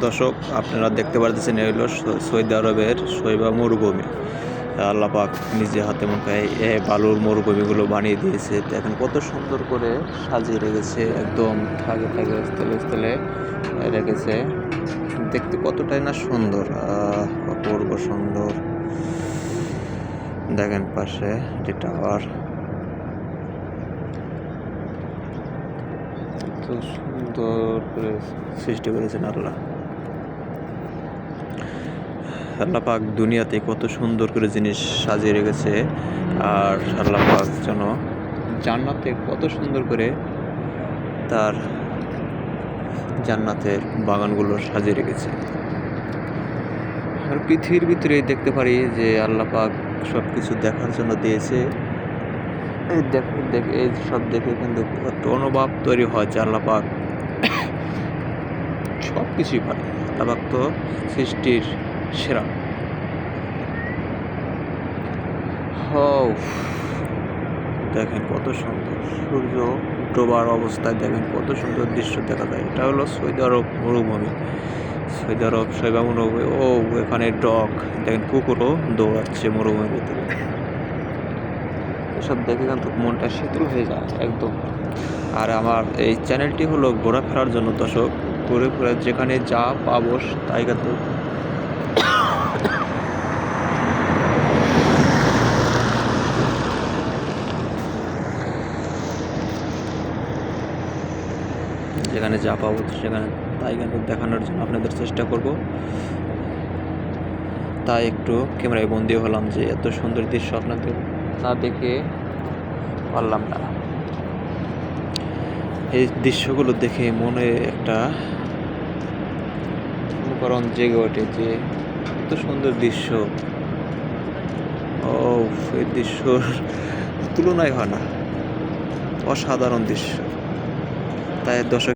দর্শক, আপনারা দেখতে পারতেছেন সৌ- সৌদি আরবের শৈবা মরুভূমি। আল্লাহ পাক নিজে হাতে মুখে এই বালুর মরুভূমিগুলো বানিয়ে দিয়েছে। দেখেন কত সুন্দর করে সাজিয়ে রেখেছে, একদম থাকে থাকে স্থলে স্থলে রেখেছে। দেখতে কতটাই না সুন্দর অপূর্ব সুন্দর। দেখেন পাশে যে টাওয়ার। সুন্দর করে সৃষ্টি করেছেন আল্লাহ। আল্লাহ পাক দুনিয়াতে কত সুন্দর করে জিনিস সাজিয়ে রেখেছে, আর আল্লাহ পাক যেন জান্নাতে কত সুন্দর করে তার জান্নাতের বাগানগুলো সাজিয়ে রেখেছে। আর পৃথিবীর ভিতরে দেখতে পারি যে আল্লাহ পাক সব কিছু দেখার জন্য দিয়েছে। এই দেখ দেখ, এই সব দেখে কিন্তু একটা অনুভব তৈরি হয় যে আল্লাহ পাক সব কিছুই পারে আল্লাহ পাক তো সৃষ্টির সেরা। দেখেন কত সুন্দর সূর্য ডোবার অবস্থায়, দেখেন কত সুন্দর দৃশ্য দেখা যায়। এটা হলো সৌদি আরব মরুভূমি। সৌদি আরব শৈবা মরুভূমি ও এখানে ডগ, দেখেন কুকুরও দৌড়াচ্ছে মরুভূমির ভিতরে। এসব দেখে কিন্তু মনটা শীতল হয়ে যায়, একদম। আর আমার এই চ্যানেলটি হলো ঘোরাফেরার জন্য, দর্শক। ঘুরে ঘুরে যেখানে যা পাবো, তাই কিন্তু যেখানে যা পাবো সেখানে তাই কিন্তু দেখানোর জন্য আপনাদের চেষ্টা করব। তাই একটু ক্যামেরায় বন্দি হলাম যে এত সুন্দর দৃশ্য আপনাদের না দেখে পারলাম না। এই দৃশ্যগুলো দেখে মনে একটা অনুকরণ জেগে ওঠে যে এত সুন্দর দৃশ্য। ও এই দৃশ্যর তুলনায় হয় না। অসাধারণ দৃশ্য। তাই দর্শক